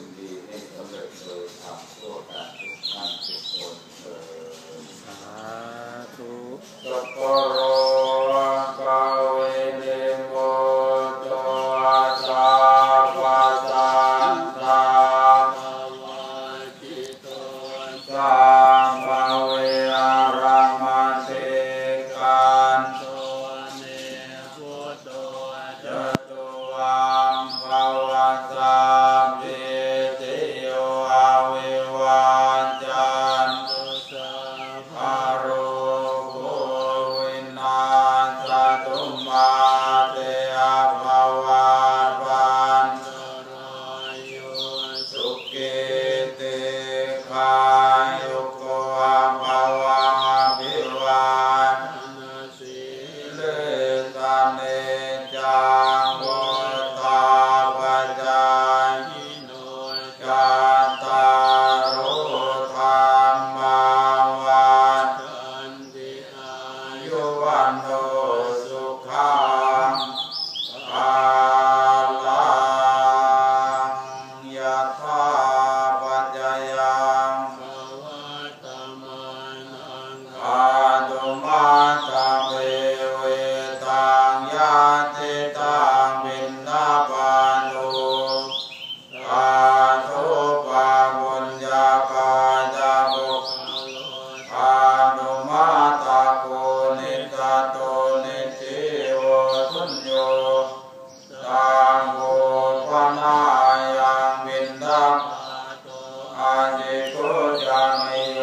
ยินดีให้สโรรมทั่วาวิลิโมตัวสปันตามาจิตุสา Namo อาเจโกจามโย